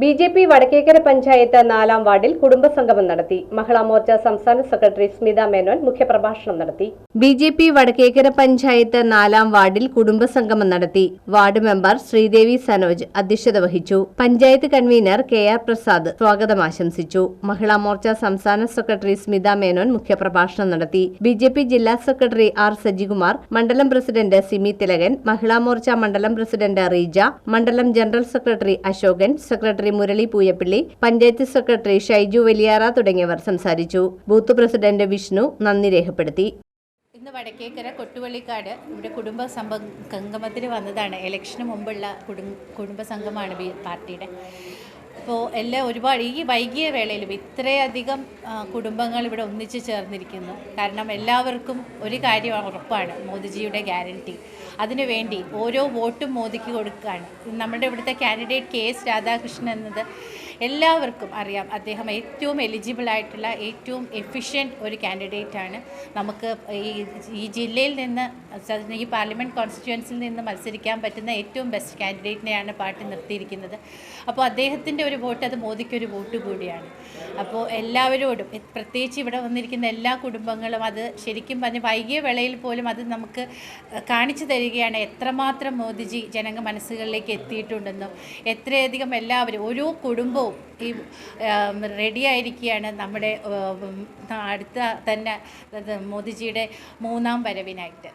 B J P Vadakkekara panchayat നാലാം വാർഡിൽ കുടുംബസംഗമം നടത്തി. മഹിളാ മോർച്ച സംസ്ഥാന സെക്രട്ടറി സ്മിത മേനോൻ മുഖ്യപ്രഭാഷണം നടത്തി. B J P Vadakkekara panchayat നാലാം വാർഡിൽ കുടുംബസംഗമം നടത്തി. വാർഡ് മെമ്പർ ശ്രീദേവി സനോജ് അധ്യക്ഷത വഹിച്ചു. Panchayat convener K R Prasad സ്വാഗതം ആശംസിച്ചു. മഹിളാ മോർച്ച സംസ്ഥാന സെക്രട്ടറി സ്മിത മേനോൻ മുഖ്യപ്രഭാഷണം നടത്തി. ബി ജെ പി ജില്ലാ സെക്രട്ടറി ആർ സജികുമാർ മണ്ഡലം പ്രസിഡന്റ് സിമി തിലകൻ മഹിളാ മോർച്ച മണ്ഡലം പ്രസിഡന്റ് റീജ മണ്ഡലം general secretary Ashokan secretary Murali Pooyappilly panchayat secretary Shaiju Valiyara തുടങ്ങിയവർ സംസാരിച്ചു. ബൂത്ത് പ്രസിഡന്റ് വിഷ്ണു നന്ദി രേഖപ്പെടുത്തി. ഇന്ന് വടക്കേക്കര കൊട്ടുവള്ളിക്കാട് ഇവിടെ കുടുംബ സംഗമത്തിന് വന്നതാണ്. ഇലക്ഷന് മുമ്പുള്ള കുടുംബ സംഘമാണ് പാർട്ടിയുടെ. അപ്പോൾ എല്ലാം ഒരുപാട് ഈ വൈകിയ വേളയിലും ഇത്രയധികം കുടുംബങ്ങൾ ഇവിടെ ഒന്നിച്ചു ചേർന്നിരിക്കുന്നു. കാരണം എല്ലാവർക്കും ഒരു കാര്യം ഉറപ്പാണ് മോദിജിയുടെ ഗ്യാരണ്ടി. അതിനുവേണ്ടി ഓരോ വോട്ടും മോദിക്ക് കൊടുക്കുകയാണ്. നമ്മുടെ ഇവിടുത്തെ കാൻഡിഡേറ്റ് കെ എസ് രാധാകൃഷ്ണൻ എന്നത് എല്ലാവർക്കും അറിയാം. അദ്ദേഹം ഏറ്റവും എലിജിബിൾ ആയിട്ടുള്ള ഏറ്റവും എഫിഷ്യന്റ് ഒരു കാൻഡിഡേറ്റ് ആണ്. നമുക്ക് ഈ ഈ ജില്ലയിൽ നിന്ന് ഈ പാർലമെന്റ് കോൺസ്റ്റിറ്റ്യുവൻസിൽ നിന്ന് മത്സരിക്കാൻ പറ്റുന്ന ഏറ്റവും ബെസ്റ്റ് കാൻഡിഡേറ്റിനെയാണ് പാർട്ടി നിർത്തിയിരിക്കുന്നത്. അപ്പോൾ അദ്ദേഹത്തിന്റെ ഒരു വോട്ട് അത് മോദിക്കൊരു വോട്ട് കൂടിയാണ്. അപ്പോൾ എല്ലാവരോടും പ്രത്യേകിച്ച് ഇവിടെ വന്നിരിക്കുന്ന എല്ലാ കുടുംബങ്ങളും അത് ശരിക്കും പറഞ്ഞ് വൈകിയ വേളയിൽ പോലും അത് നമുക്ക് കാണിച്ചു തരികയാണ് എത്രമാത്രം മോദിജി ജനങ്ങൾ മനസ്സുകളിലേക്ക് എത്തിയിട്ടുണ്ടെന്നും എത്രയധികം എല്ലാവരും ഓരോ കുടുംബവും ഈ റെഡിയായിരിക്കുകയാണ് നമ്മുടെ അടുത്ത തന്നെ മോദിജിയുടെ മൂന്നാം വരവിനായിട്ട്.